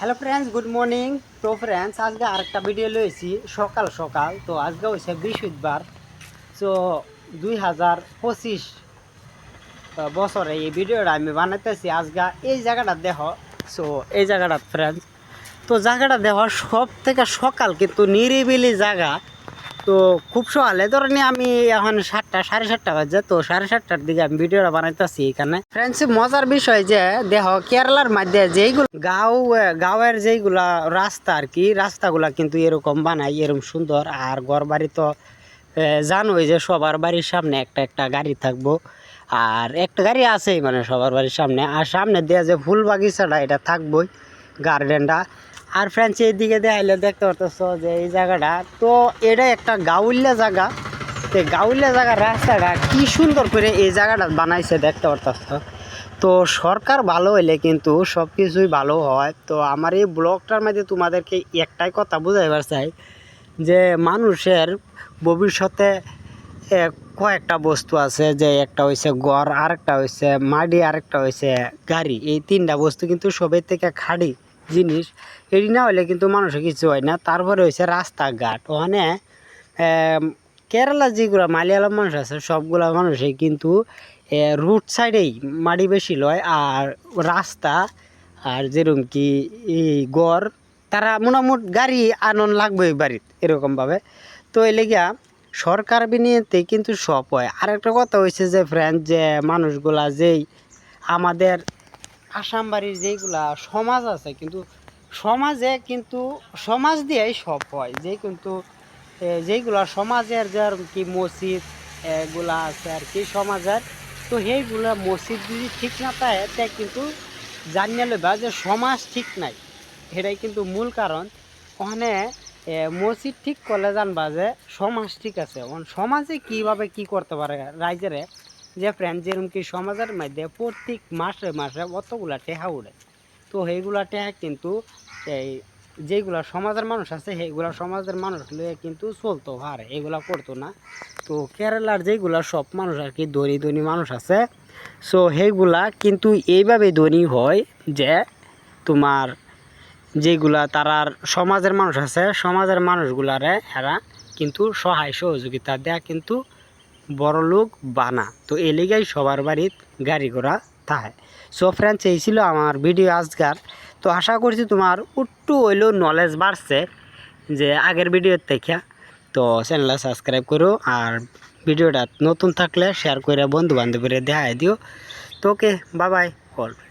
Hello friends good morning তো friends আজকে আরেকটা ভিডিও লয়েছি সকাল সকাল। তো আজকে হয়েছে বৃহস্পতিবার। তো দুই হাজার পঁচিশ বছরে এই ভিডিওটা আমি বানাতেছি আজকে এই জায়গাটা দেহ সো এই জায়গাটা ফ্রেন্ডস তো জায়গাটা দেহ সব থেকে সকাল কিন্তু নিরিবিলি জায়গা। তো খুব সকালে ধরেন আমি এখন সাতটা, সাড়ে সাতটা বাজে, তো সাড়ে সাতটার দিকে আমি ভিডিওটা বানাইতেছি এখানে। ফ্রেন্ডস মজার বিষয় যে, দেখ, কেরালার মধ্যে যেইগুলো গাঁও গাঁয়ের যেইগুলা রাস্তা আর কি, রাস্তাগুলা কিন্তু এরকম বানাই, এরকম সুন্দর। আর ঘর বাড়ি তো জানোই যে সবার বাড়ির সামনে একটা একটা গাড়ি থাকব। আর একটা গাড়ি আছেই মানে সবার বাড়ির সামনে। আর সামনে দেওয়া যে ফুল বাগিচাটা, এটা থাকবোই গার্ডেনটা আর ফ্রেন্ডস এইদিকে দেখাইলে দেখতে পারতেছ যে এই জায়গাটা। তো এটা একটা গাউল্যা জায়গা। তো গাউল্যা জায়গার রাস্তাটা কি সুন্দর করে এই জায়গাটা বানাইছে দেখতে পারতেছ। তো সরকার ভালো হইলে কিন্তু সব কিছুই ভালো হয়। তো আমার এই ব্লগটার মধ্যে তোমাদেরকে একটাই কথা বুঝাইবার চাই যে মানুষের ভবিষ্যতে কয়েকটা বস্তু আছে যে একটা হয়েছে গড় আরেকটা হয়েছে মাটি, আরেকটা হয়েছে গাড়ি। এই তিনটা বস্তু কিন্তু সবের থেকে খাড়ি জিনিস, এটি না হলে কিন্তু মানুষের কিছু হয় না। তারপরে হয়েছে রাস্তাঘাট। ওখানে কেরালা যেগুলো মালিয়ালাম মানুষ আছে, সবগুলা মানুষই কিন্তু রুট সাইডেই মাটি বেশি লয়। আর রাস্তা, আর যেরকম কি এই গড়, তারা মোটামুটি গাড়ি আনন্দ লাগবে বাড়িতে এরকমভাবে। তো এই লেগিয়া সরকার বিনিয়োগতে কিন্তু সব হয়। আর একটা কথা হয়েছে যে ফ্রেন্ড যে, মানুষগুলা যেই আমাদের আসাম বাড়ির যেইগুলা সমাজ আছে কিন্তু সমাজে কিন্তু সমাজ দিয়েই সব হয়। যে কিন্তু এ, যেইগুলা সমাজের যে আর কি মসজিদ এগুলা আছে আর কি সমাজের তো সেইগুলা মসজিদ যদি ঠিক না থাকে তে কিন্তু জানিয়ে লইবা যে সমাজ ঠিক নাই। এটাই কিন্তু মূল কারণ। ওখানে মসজিদ ঠিক করলে জানবা যে সমাজ ঠিক আছে। সমাজে কীভাবে কি করতে পারে রাইজেরে? যে ফ্রেন্ড যেরকম কি সমাজের মধ্যে প্রত্যেক মাসে মাসে অতগুলা টেহা উড়ে। তো সেইগুলা টেহা কিন্তু এই যেগুলা সমাজের মানুষ আছে, সেইগুলা সমাজের মানুষ কিন্তু চলতো হারে এগুলা করতো না। তো কেরালার যেগুলা সব মানুষ আর কি ধনী ধনী মানুষ আছে সো সেইগুলা কিন্তু এইভাবে ধনী হয় যে তোমার যেগুলা তারার সমাজের মানুষ আছে, সমাজের মানুষগুলারে এরা কিন্তু সহায় সহযোগিতা দেয়া কিন্তু বড় লোক বানা। তো এলিগাই সবার বাড়ির গাড়ি ঘোড়া থাকে সো ফ্রেন্ডস এই ছিল আমার ভিডিও আজকার। তো আশা করছি তোমার একটু হইলেও নলেজ বাড়ছে যে আগের ভিডিওর থেকে। তো চ্যানেলটা সাবস্ক্রাইব করো আর ভিডিওটা নতুন থাকলে শেয়ার করে বন্ধু বান্ধবীরা দেখায় দিও। তো ওকে বাবাই কল অল